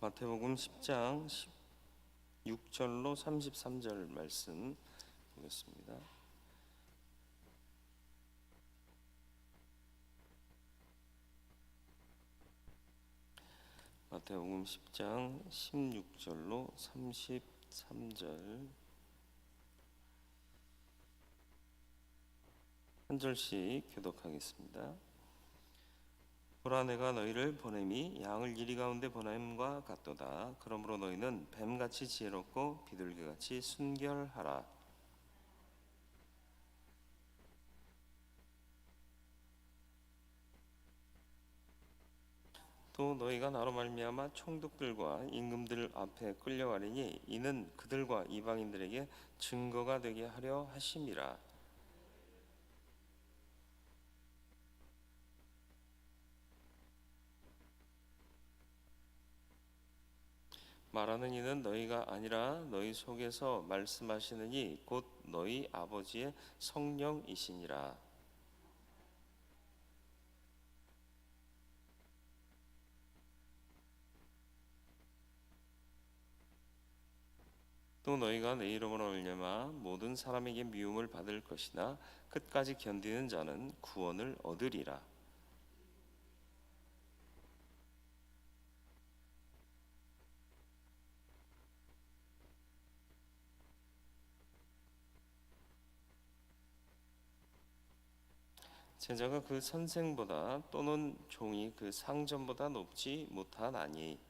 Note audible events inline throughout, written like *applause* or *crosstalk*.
마태복음 10장 16절로 33절 말씀 보겠습니다. 마태복음 10장 16절로 33절 한 절씩 교독하겠습니다. 보라 내가 너희를 보냄이 양을 이리 가운데 보냄과 같도다. 그러므로 너희는 뱀같이 지혜롭고 비둘기같이 순결하라. 또 너희가 나로 말미암아 총독들과 임금들 앞에 끌려가리니 이는 그들과 이방인들에게 증거가 되게 하려 하심이라. 말하는 이는 너희가 아니라 너희 속에서 말씀하시느니 곧 너희 아버지의 성령이시니라. 또 너희가 내 이름으로 말미암아 모든 사람에게 미움을 받을 것이나 끝까지 견디는 자는 구원을 얻으리라. 제자가 그 선생보다 또는 종이 그 상전보다 높지 못하나니.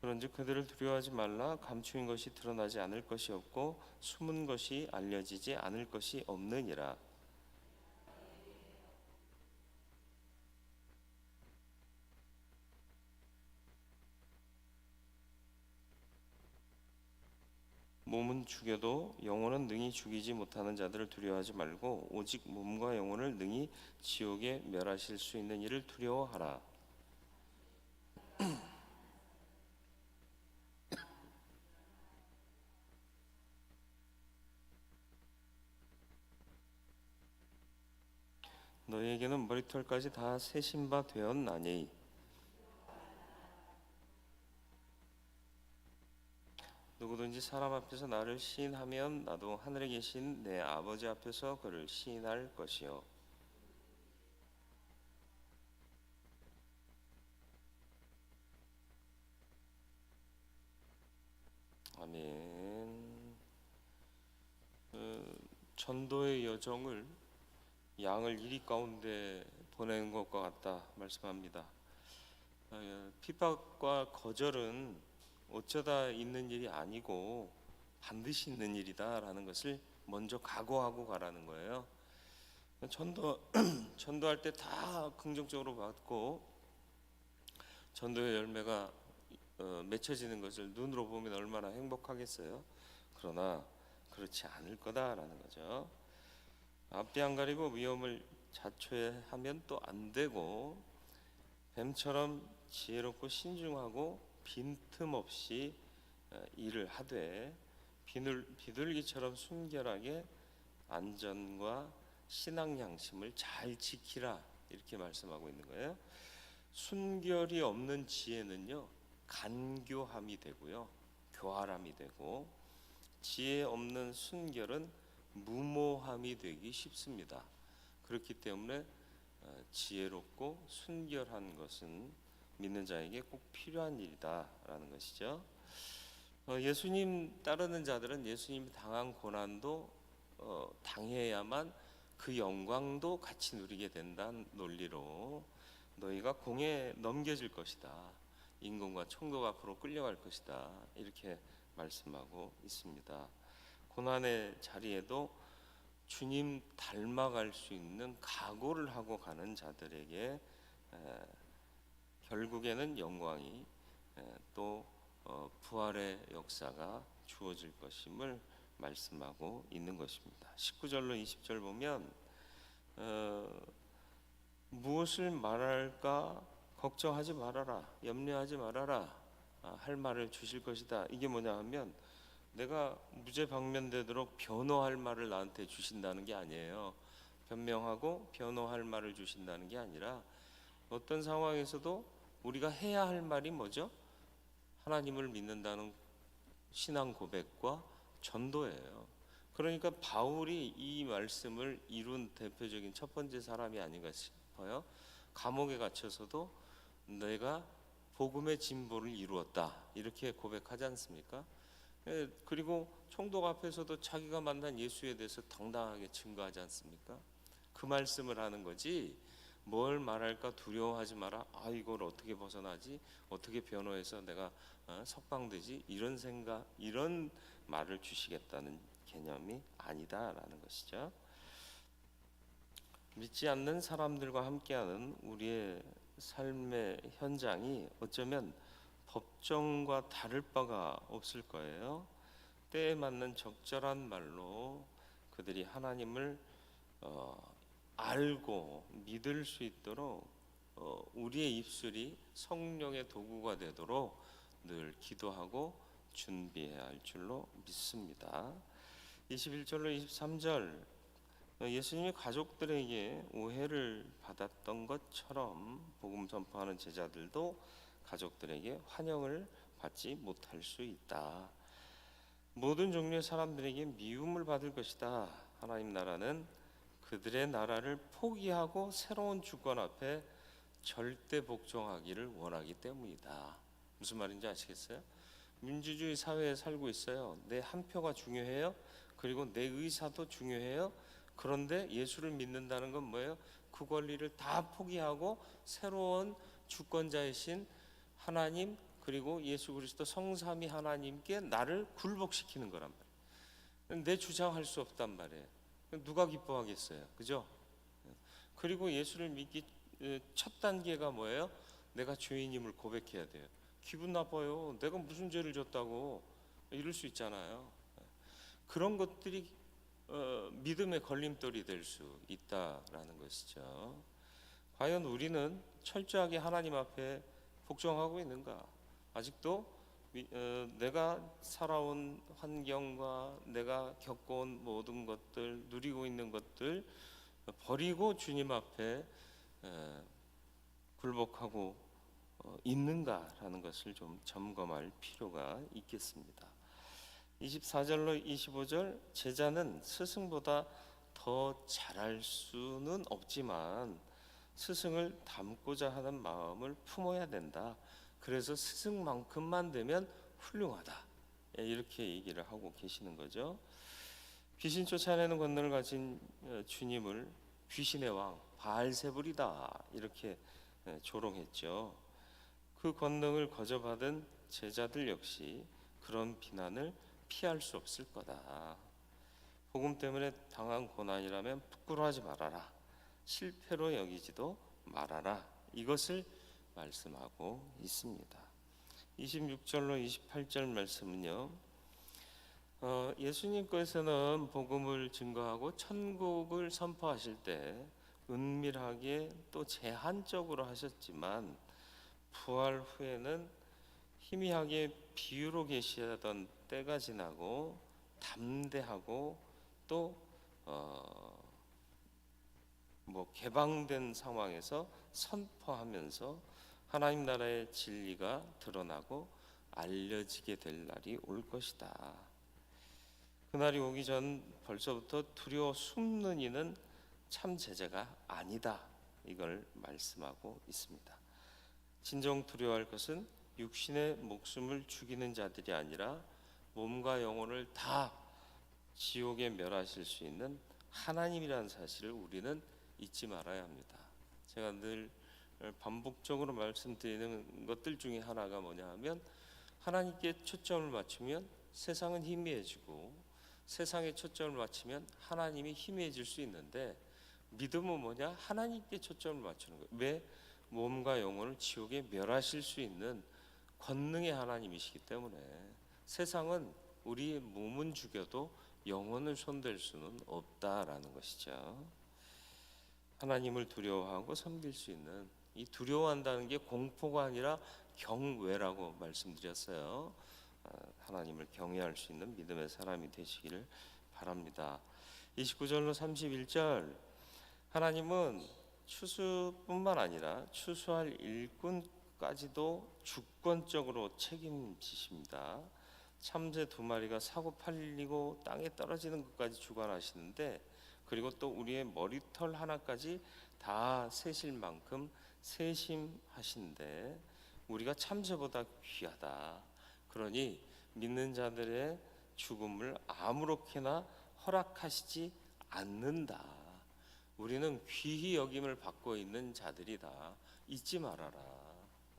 그런즉 그들을 두려워하지 말라. 감추인 것이 드러나지 않을 것이 없고 숨은 것이 알려지지 않을 것이 없느니라 몸은 죽여도 영혼은 능히 죽이지 못하는 자들을 두려워하지 말고 오직 몸과 영혼을 능히 지옥에 멸하실 수 있는 이를 두려워하라. *clears throat* 너희에게는 머리털까지 다 세신 바 되었나니 누구든지 사람 앞에서 나를 시인하면 나도 하늘에 계신 내 아버지 앞에서 그를 시인할 것이요 아멘. 그 전도의 여정을 양을 이리 가운데 보내는 것과 같다 말씀합니다. 어, 핍박과 거절은 어쩌다 있는 일이 아니고 반드시 있는 일이다라는 것을 먼저 각오하고 가라는 거예요. 전도 *clears throat* 전도할 때 다 긍정적으로 받고 전도의 열매가 어, 맺혀지는 것을 눈으로 보면 얼마나 행복하겠어요. 그러나 그렇지 않을 거다라는 거죠. 앞뒤 안 가리고 위험을 자초하면 또 안 되고 뱀처럼 지혜롭고 신중하고 빈틈없이 어, 일을 하되 비둘, 비둘기처럼 순결하게 안전과 신앙 양심을 잘 지키라 이렇게 말씀하고 있는 거예요. 순결이 없는 지혜는요 간교함이 되고요 교활함이 되고 지혜 없는 순결은 무모함이 되기 쉽습니다. 그렇기 때문에 어, 지혜롭고 순결한 것은 믿는 자에게 꼭 필요한 일이다라는 것이죠. 어, 예수님 따르는 자들은 예수님이 당한 고난도 어, 당해야만 그 영광도 같이 누리게 된다는 논리로 너희가 공에 넘겨질 것이다. 임금과 총독 앞으로 끌려갈 것이다. 이렇게 말씀하고 있습니다. 고난의 자리에도 주님 닮아갈 수 있는 각오를 하고 가는 자들에게 에, 결국에는 영광이 에, 또 어, 부활의 역사가 주어질 것임을 말씀하고 있는 것입니다. 19절로 20절 보면 어, 무엇을 말할까 걱정하지 말아라 염려하지 말아라 아, 할 말을 주실 것이다. 이게 뭐냐 하면 내가 무죄 방면되도록 변호할 말을 나한테 주신다는 게 아니에요. 변명하고 변호할 말을 주신다는 게 아니라 어떤 상황에서도 우리가 해야 할 말이 뭐죠? 하나님을 믿는다는 신앙 고백과 전도예요. 그러니까 바울이 이 말씀을 이룬 대표적인 첫 번째 사람이 아닌가 싶어요. 감옥에 갇혀서도 내가 복음의 진보를 이루었다 이렇게 고백하지 않습니까? 예, 그리고 총독 앞에서도 자기가 만난 예수에 대해서 당당하게 증거하지 않습니까? 그 말씀을 하는 거지. 뭘 말할까 두려워하지 마라. 아 이걸 어떻게 벗어나지? 어떻게 변호해서 내가 어, 석방되지? 이런 생각, 이런 말을 주시겠다는 개념이 아니다라는 것이죠. 믿지 않는 사람들과 함께하는 우리의 삶의 현장이 어쩌면 법정과 다를 바가 없을 거예요. 때에 맞는 적절한 말로 그들이 하나님을 어, 알고 믿을 수 있도록 어, 우리의 입술이 성령의 도구가 되도록 늘 기도하고 준비해야 할 줄로 믿습니다. 21절로 23절 어, 예수님이 가족들에게 오해를 받았던 것처럼 복음 선포하는 제자들도 가족들에게 환영을 받지 못할 수 있다. 모든 종류의 사람들에게 미움을 받을 것이다. 하나님 나라는 그들의 나라를 포기하고 새로운 주권 앞에 절대 복종하기를 원하기 때문이다. 무슨 말인지 아시겠어요? 민주주의 사회에 살고 있어요. 내 한 표가 중요해요. 그리고 내 의사도 중요해요. 그런데 예수를 믿는다는 건 뭐예요? 그 권리를 다 포기하고 새로운 주권자이신 하나님 그리고 예수 그리스도 성삼위 하나님께 나를 굴복시키는 거란 말이에요. 내 주장할 수 없단 말이에요. 누가 기뻐하겠어요, 그죠? 그리고 예수를 믿기 첫 단계가 뭐예요? 내가 죄인임을 고백해야 돼요. 기분 나빠요. 내가 무슨 죄를 졌다고 이럴 수 있잖아요. 그런 것들이 어, 믿음의 걸림돌이 될 수 있다라는 것이죠. 과연 우리는 철저하게 하나님 앞에 복종하고 있는가? 아직도 미- 어, 내가 살아온 환경과 내가 겪어온 모든 것들, 누리고 있는 것들 버리고 주님 앞에 에, 굴복하고 어, 있는가라는 것을 좀 점검할 필요가 있겠습니다. 24절로 25절 제자는 스승보다 더 잘할 수는 없지만 스승을 닮고자 하는 마음을 품어야 된다. 그래서 스승만큼만 되면 훌륭하다. 예, 이렇게 얘기를 하고 계시는 거죠. 귀신 쫓아내는 권능을 가진 어, 주님을 귀신의 왕 바알세불이다 이렇게 예, 조롱했죠. 그 권능을 거저받은 제자들 역시 그런 비난을 피할 수 없을 거다. 복음 때문에 당한 고난이라면 부끄러워하지 말아라. 실패로 여기지도 말아라. 이것을 말씀하고 있습니다. 26절로 28절 말씀은요. 어, 예수님께서는 복음을 증거하고 천국을 선포하실 때 은밀하게 또 제한적으로 하셨지만 부활 후에는 희미하게 비유로 계시던 때가 지나고 담대하고 또 어, 뭐 개방된 상황에서 선포하면서 하나님 나라의 진리가 드러나고 알려지게 될 날이 올 것이다. 그날이 오기 전 벌써부터 두려워 숨는 이는 참 제자가 아니다. 이걸 말씀하고 있습니다. 진정 두려워할 것은 육신의 목숨을 죽이는 자들이 아니라 몸과 영혼을 다 지옥에 멸하실 수 있는 하나님이라는 사실을 우리는 잊지 말아야 합니다. 제가 늘 반복적으로 말씀드리는 것들 중에 하나가 뭐냐 하면 하나님께 초점을 맞추면 세상은 희미해지고 세상에 초점을 맞추면 하나님이 희미해질 수 있는데 믿음은 뭐냐? 하나님께 초점을 맞추는 거예요. 왜? 몸과 영혼을 지옥에 멸하실 수 있는 권능의 하나님이시기 때문에 세상은 우리의 몸은 죽여도 영혼을 손댈 수는 없다라는 것이죠. 하나님을 두려워하고 섬길 수 있는 이 두려워한다는 게 공포가 아니라 경외라고 말씀드렸어요. 어, 하나님을 경외할 수 있는 믿음의 사람이 되시기를 바랍니다. 29절로 31절 하나님은 추수뿐만 아니라 추수할 일꾼까지도 주권적으로 책임지십니다. 참새 두 마리가 사고 팔리고 땅에 떨어지는 것까지 주관하시는데 그리고 또 우리의 머리털 하나까지 다 세실 만큼 세심하신데 우리가 참새보다 귀하다. 그러니 믿는 자들의 죽음을 아무렇게나 허락하시지 않는다. 우리는 귀히 여김을 받고 있는 자들이다. 잊지 말아라.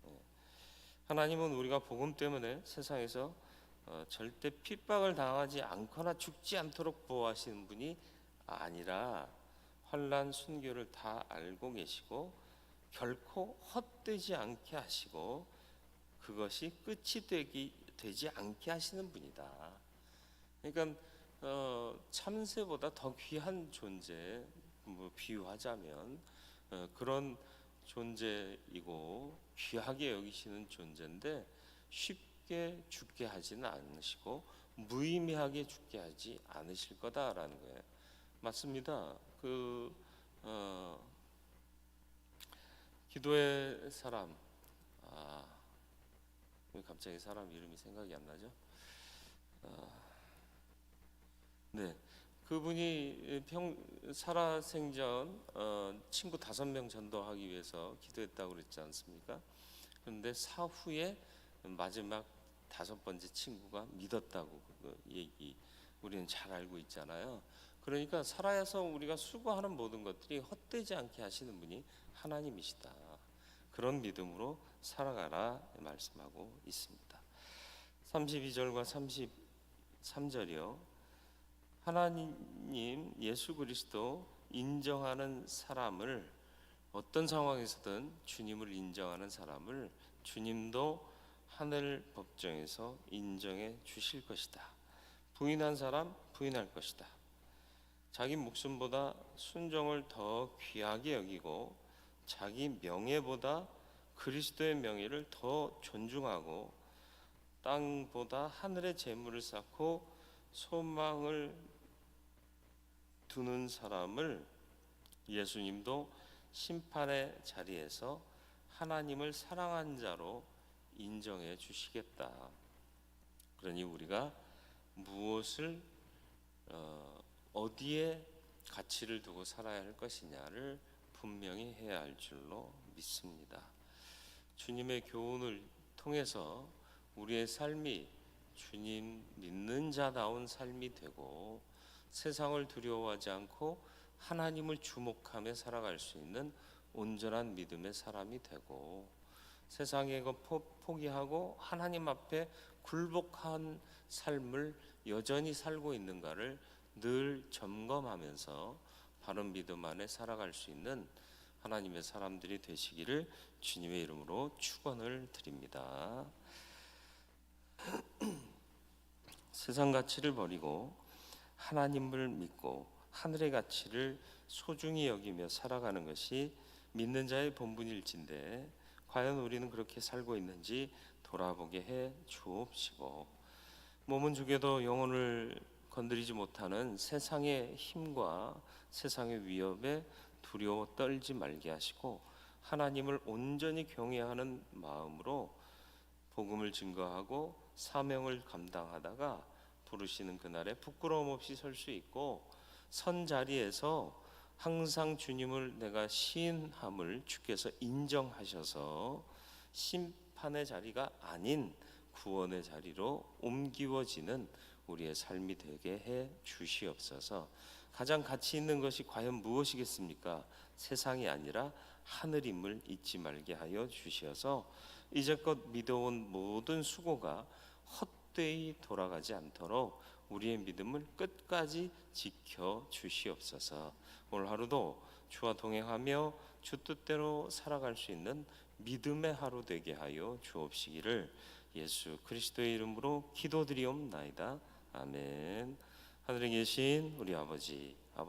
예. 하나님은 우리가 복음 때문에 세상에서 어, 절대 핍박을 당하지 않거나 죽지 않도록 보호하시는 분이 아니라 환란 순교를 다 알고 계시고 결코 헛되지 않게 하시고 그것이 끝이 되기 되지 않게 하시는 분이다. 그러니까 어, 참새보다 더 귀한 존재 뭐 비유하자면 어, 그런 존재이고 귀하게 여기시는 존재인데 쉽게 죽게 하지는 않으시고 무의미하게 죽게 하지 않으실 거다라는 거예요. 맞습니다. 그 어, 기도의 사람 아, 왜 갑자기 사람 이름이 생각이 안 나죠? 어, 네, 그분이 평 살아생전 어, 친구 다섯 명 전도하기 위해서 기도했다고 그랬지 않습니까? 그런데 사후에 마지막 다섯 번째 친구가 믿었다고 그 얘기 우리는 잘 알고 있잖아요. 그러니까 살아서 우리가 수고하는 모든 것들이 헛되지 않게 하시는 분이 하나님이시다. 그런 믿음으로 살아가라 말씀하고 있습니다. 32절과 33절이요. 하나님 예수 그리스도 인정하는 사람을 어떤 상황에서든 주님을 인정하는 사람을 주님도 하늘 법정에서 인정해 주실 것이다. 부인한 사람 부인할 것이다. 자기 목숨보다 순종을 더 귀하게 여기고 자기 명예보다 그리스도의 명예를 더 존중하고 땅보다 하늘의 재물을 쌓고 소망을 두는 사람을 예수님도 심판의 자리에서 하나님을 사랑한 자로 인정해 주시겠다. 그러니 우리가 무엇을 어, 어디에 가치를 두고 살아야 할 것이냐를 분명히 해야 할 줄로 믿습니다. 주님의 교훈을 통해서 우리의 삶이 주님 믿는 자다운 삶이 되고 세상을 두려워하지 않고 하나님을 주목하며 살아갈 수 있는 온전한 믿음의 사람이 되고 세상의 것 포기하고 하나님 앞에 굴복한 삶을 여전히 살고 있는가를 늘 점검하면서 바른 믿음 안에 살아갈 수 있는 하나님의 사람들이 되시기를 주님의 이름으로 축원을 드립니다. *clears throat* 세상 가치를 버리고 하나님을 믿고 하늘의 가치를 소중히 여기며 살아가는 것이 믿는 자의 본분일진데 과연 우리는 그렇게 살고 있는지 돌아보게 해 주옵시고 몸은 죽여도 영혼을 건드리지 못하는 세상의 힘과 세상의 위협에 두려워 떨지 말게 하시고 하나님을 온전히 경외하는 마음으로 복음을 증거하고 사명을 감당하다가 부르시는 그날에 부끄러움 없이 설 수 있고 선 자리에서 항상 주님을 내가 시인함을 주께서 인정하셔서 심판의 자리가 아닌 구원의 자리로 옮기워지는 우리의 삶이 되게 해 주시옵소서. 가장 가치 있는 것이 과연 무엇이겠습니까? 세상이 아니라 하늘임을 잊지 말게 하여 주시어서 이제껏 믿어온 모든 수고가 헛되이 돌아가지 않도록 우리의 믿음을 끝까지 지켜 주시옵소서. 오늘 하루도 주와 동행하며 주 뜻대로 살아갈 수 있는 믿음의 하루 되게 하여 주옵시기를 예수 그리스도의 이름으로 기도드리옵나이다. 아멘. 하늘에 계신 우리 아버지